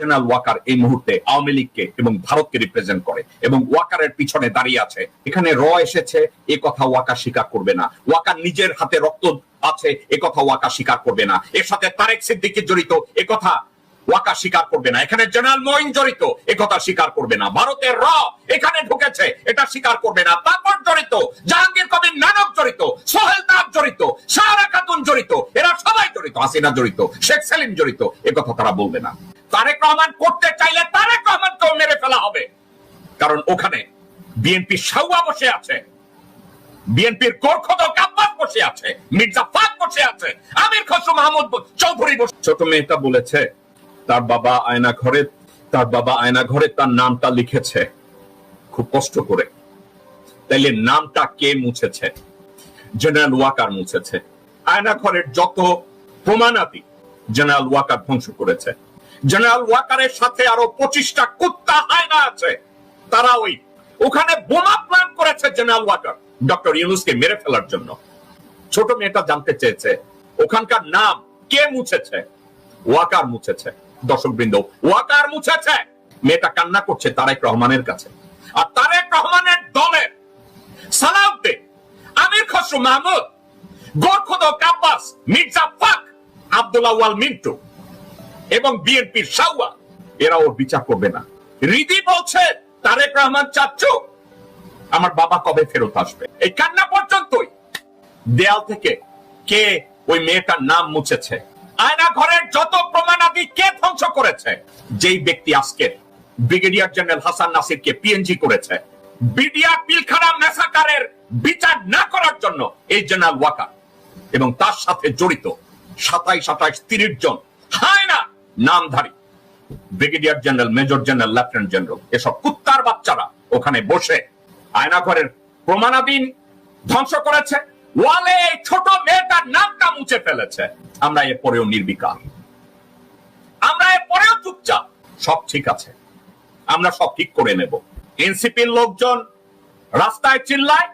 General Waker এই মুহূর্তে আওয়ামী লীগকে এবং ভারতকে রিপ্রেজেন্ট করে এবং ওয়াকারের পিছনে দাঁড়িয়ে আছে। এখানে র এসেছে, এ কথা ওয়াকার স্বীকার করবে না। ওয়াকার নিজের হাতে রক্ত আছে, এ কথা ওয়াকা স্বীকার করবে না। এর সাথে তারেক সিদ্দিকি জড়িত, এ কথা ওয়াকা স্বীকার করবে না। এখানে জেনারেল মঈন জড়িত, এ কথা স্বীকার করবে না। ভারতের র এখানে ঢুকেছে, এটা স্বীকার করবে না। তারপর জড়িত, জাহাঙ্গীর কবির নানক জড়িত, সোহেল তাব জড়িত সাহারা খাতুন জড়িত, এরা সবাই জড়িত, হাসিনা জড়িত, শেখ সেলিম জড়িত, এ কথা তারা বলবে না। তারেক রহমান করতে চাইলে তারেক রহমানকেও মেরে ফেলা হবে। কারণ ওখানে বিএনপি সাউয়া বসে আছে, বিএনপির গোরখদ কাব্বাস বসে আছে, মির্জা ফাক বসে আছে, আমির খসরু মাহমুদ চৌধুরী বসে ছোট মেয়েটা বলেছে তার বাবা আয়না ঘরে, তার বাবা আয়না ঘরে তার নামটা লিখেছে। খুব কষ্ট করে। তাইলে নামটা কে মুছেছে? জেনারেল ওয়াকার মুছেছে। আয়না ঘরের যত প্রমাণাদি জেনারেল ওয়াকার ধ্বংস করেছে। জেনারেল ওয়াকারের সাথে আরও পঁচিশটা কুত্তা হায়না আছে। তারা ওই ওখানে বোমা প্ল্যান করেছে জেনারেল ওয়াকার ডক্টর ইউনুসকে মেরে ফেলার জন্য। ছোট মেয়েটা জানতে চেয়েছে, ওখানকার নাম কে মুছেছে? ওয়াকার মুছেছে। দর্শক বৃন্দ, ওয়াকার মুছেছে। মেয়েটা কান্না করছে তারেক রহমানের কাছে। আর তারেক রহমানের দলের সালাউদ্দিন, আমির খসরু মাহমুদ, গোরখদ কাব্বাস, মির্জা ফাক আব্দুল্লাহ ওয়াল মিন্টু এবং বিএনপির সাউয়া এরা ওর বিচার করবে না। রিদি বলছে, তারেক রহমান চাচ্ছু আমার বাবা কবে ফেরত আসবে? এই কান্না পর্যন্তই। দেয়াল থেকে কে ওই মেয়েটার নাম মুছেছে? আয়না ঘরের যত প্রমাণাদি কে ধ্বংস করেছে? যেই ব্যক্তি আজকে ব্রিগেডিয়ার জেনারেল হাসান নাসিরকে পিএনজি করেছে, বিডিআর পিলখানা মেসাকারের বিচার না করার জন্য এই জেনারেল ওয়াকার এবং তার সাথে জড়িত সাতাইশ আঠাইশ তিরিশ জন হায় না নামধারী brigadier general, major general, lieutenant general, এসব কুত্তার বাচ্চারা ওখানে বসে আয়নাঘরের প্রমাণাধীন ধ্বংস করেছে। ওয়ালে এই ছোট মেয়েটার নামটা মুছে ফেলেছে। আমরা এরপরেও নির্বিকার। আমরা এরপরেও চুপচাপ। সব ঠিক আছে। আমরা সব ঠিক করে নেব। এনসিপির লোকজন রাস্তায় চিল্লায়,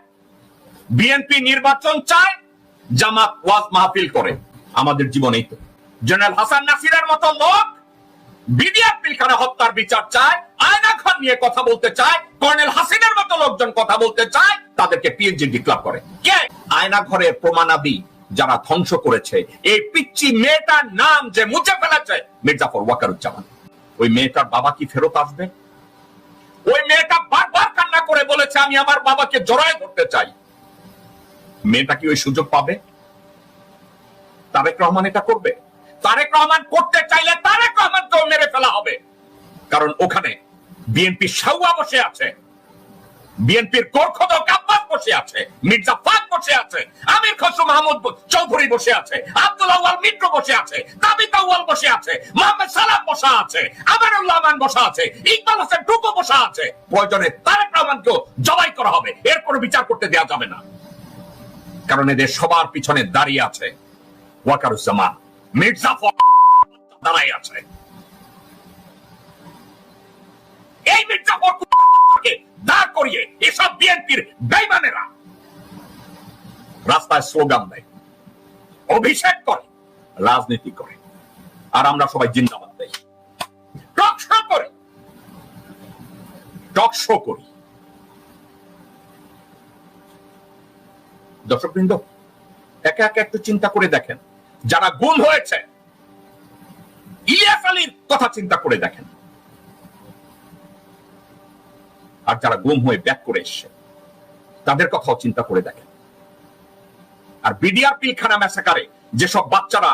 বিএনপি নির্বাচন চায়, জামাত ওয়াজ মাহফিল করে। আমাদের জীবনেই তো। জেনারেল হাসান নাসিরের মতো লোক বিডিআর পিলখানা হত্যার বিচার চায় আয়না খান নিয়ে কথা বলতে চায়, কর্নেল হাসিনের মতো লোকজন কথা বলতে চায় তাদেরকে পিএনজি ডিক্লার করে। কে? আয়না ঘরের প্রমাণাদি যারা ধ্বংস করেছে এই পিচ্ছি মেয়েটার নাম যে মুছে ফেলেছে মির্জাফর ওয়াকারুজ্জামান। ওই মেয়েটার বাবা কি ফেরত আসবে? ওই মেয়েটা বারবার কান্না করে বলেছে আমি আমার বাবাকে জড়ায় ধরতে চাই। মেয়েটা কি ওই সুযোগ পাবে? তারেক রহমান এটা করবে। তারেক রহমান করতে চাইলে তারেক রহমানকেও মেরে ফেলা হবে। কারণ ওখানে বিএনপি সাউয়া বসে আছে। বিএনপির কাব্বাস বসে আছে, মির্জা ফাক বসে আছে, আমির খসরু মাহমুদ চৌধুরী বসে আছে ওয়াল মিত্র বসে আছে তাবিতা বসে আছে, মোহাম্মদ সালাম বসা আছে বসা আছে, ইকবাল হোসেন টুকু বসা আছে। প্রয়োজনে তারেক রহমানকেও জবাই করা হবে বিচার করতে দেওয়া যাবে না। কারণ এদের সবার পিছনে দাঁড়িয়ে আছে ওয়াকারুজ্জামান, মির্জা দাঁড়াই আছে। এই মির্জাফরকে দাঁড় করিয়ে এসব বিএনপির রাস্তায় স্লোগান দেয়। অভিষেক করে, রাজনীতি করে, আর আমরা সবাই জিন্দাবাদ দেই। টক শো করি, টক শো করি। দর্শকবৃন্দ, একে একে একটু চিন্তা করে দেখেন। যারা গুম হয়েছে আলীর কথা চিন্তা করে দেখেন। আর যারা গুম হয়ে ব্যাক করে এসছে, তাদের কথাও চিন্তা করে দেখেন। আর বিডিআর পিলখানা ম্যাসাকারে যেসব বাচ্চারা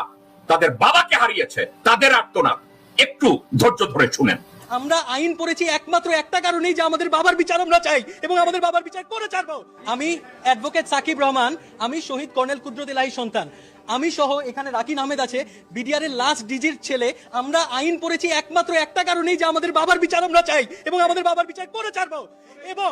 তাদের বাবাকে হারিয়েছে, তাদের আর্তনাদ। একটু ধৈর্য ধরে শুনেন। আমরা আইন পড়েছি একমাত্র একটা কারণেই যে আমাদের বাবার বিচার আমরা চাই এবং আমাদের বাবার বিচার করে ছাড়বো। আমি অ্যাডভোকেট সাকিব রহমান, আমি শহীদ কর্নেল কুদ্রতিলাহি সন্তান। আমি সহ এখানে রাকিন আহমেদ আছে বিডিআর এর লাস্ট ডিজির ছেলে। আমরা আইন পড়েছি একমাত্র একটা কারণেই যে আমাদের বাবার বিচার আমরা চাই এবং আমাদের বাবার বিচার করে ছাড়বো। এবং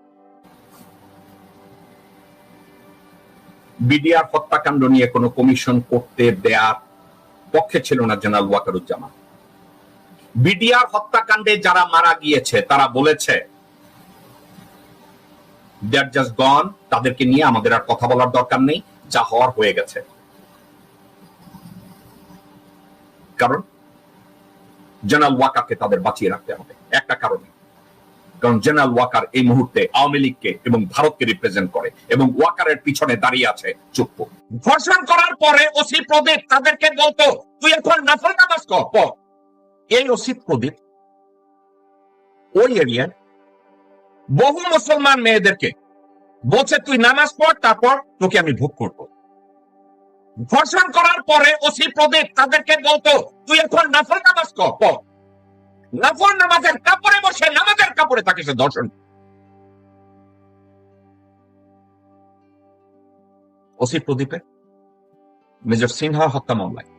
বিডিআর হত্যাকাণ্ড নিয়ে কোনো কমিশন করতে দেয়ার পক্ষে ছিল না জেনারেল ওয়াকারুজ্জামান। বিডিআর হত্যাকাণ্ডে যারা মারা গিয়েছে, তারা বলেছে গন তাদেরকে নিয়ে আমাদের আর কথা বলার দরকার নেই, যা হওয়ার হয়ে গেছে। কারণ জেনারেল ওয়াকারকে তাদের বাঁচিয়ে রাখতে হবে, একটা কারণে। কারণ জেনারেল ওয়াকার এই মুহূর্তে আওয়ামী লীগকে এবং ভারতকে রিপ্রেজেন্ট করে এবং ওয়াকারের পিছনে দাঁড়িয়ে আছে চুপ্প। ধর্ষণ করার পরে ওসি প্রদীপ তাদেরকে বলতো, তুই এখন নফল নামাজ কর এই ওসি প্রদীপ ওই এরিয়ায় বহু মুসলমান মেয়েদেরকে বলছে, তুই নামাজ পড়, তারপর তোকে আমি ভোগ করব। ধর্ষণ করার পরে ওসি প্রদীপ তাদেরকে বলতো, তুই এখন নফল নামাজ কর নফল নামাজের কাপড়ে বসে নামাজের কাপড়ে তাকে সে দর্শন ওসি প্রদীপে মেজর সিনহা হত্যা মামলায়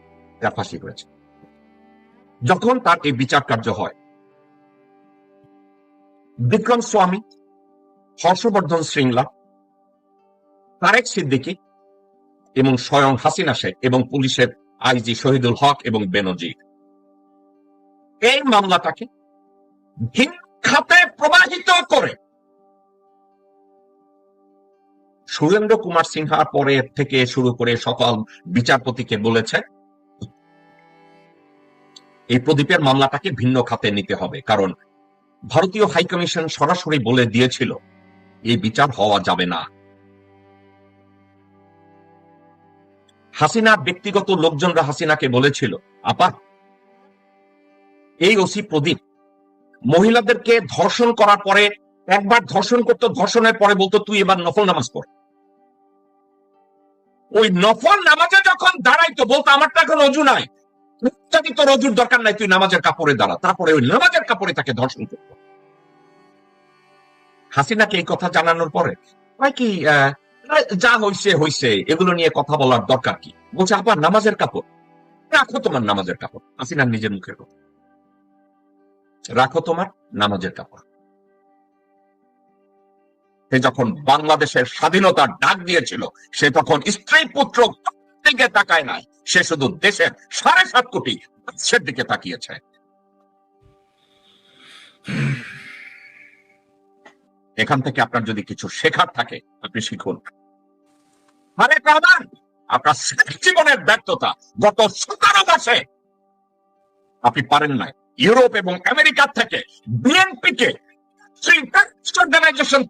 তার ফাঁসি হয়েছে যখন তার এই বিচার কার্য হয়, বিক্রম স্বামী, হর্ষবর্ধন শৃঙ্গলা, তারেক সিদ্দিকী এবং স্বয়ং হাসিনা শেখ এবং পুলিশের আইজি শহীদুল হক এবং বেনজির। এই মামলাটাকে ভিন্ন খাতে প্রবাহিত করে। সুরেন্দ্র কুমার সিনহা পরে থেকে শুরু করে সকল বিচারপতিকে বলেছে, এই প্রদীপের মামলাটাকে ভিন্ন খাতে নিতে হবে, কারণ ভারতীয় হাইকমিশন সরাসরি বলে দিয়েছিল, এই বিচার হওয়া যাবে না। হাসিনা ব্যক্তিগত লোকজনরা হাসিনাকে বলেছিল, আপা এই ওসি প্রদীপ। মহিলাদেরকে ধর্ষণ করার পরে, একবার ধর্ষণ করতো, ধর্ষণের পরে বলতো, তুই এবার নফল নামাজ পড়। ওই নফল নামাজে যখন দাঁড়াইতো, বলতো, আমার তো এখন অজু নাই। যদি তোর অজুর দরকার নাই, তুই নামাজের কাপড়ে দাঁড়া। তারপরে ওই নামাজের কাপড়ে তাকে ধর্ষণ করত। হাসিনাকে এই কথা জানানোর পরে কি যা হইছে হইছে, এগুলো নিয়ে কথা বলার দরকার কি? বলছে, আবার নামাজের কাপড়। রাখো তোমার নামাজের কাপড়। হাসিনার নিজের মুখের কথা। রাখো তোমার নামাজের কাপড়। সে যখন বাংলাদেশের স্বাধীনতার ডাক দিয়েছিল, সে তখন স্ত্রী পুত্র দিকে তাকায় নাই, সে শুধু দেশের সাড়ে সাত কোটি মানুষের দিকে তাকিয়েছে। এখান থেকে আপনার যদি কিছু শেখার থাকে, আপনি শিখুন। আরে রহমান আপনার জীবনের ব্যর্থতা গত সতেরো মাসে আপনি পারেন নাই। ইউরোপ এবং আমেরিকা থেকে বিএনপিকে অর্গানাইজেশন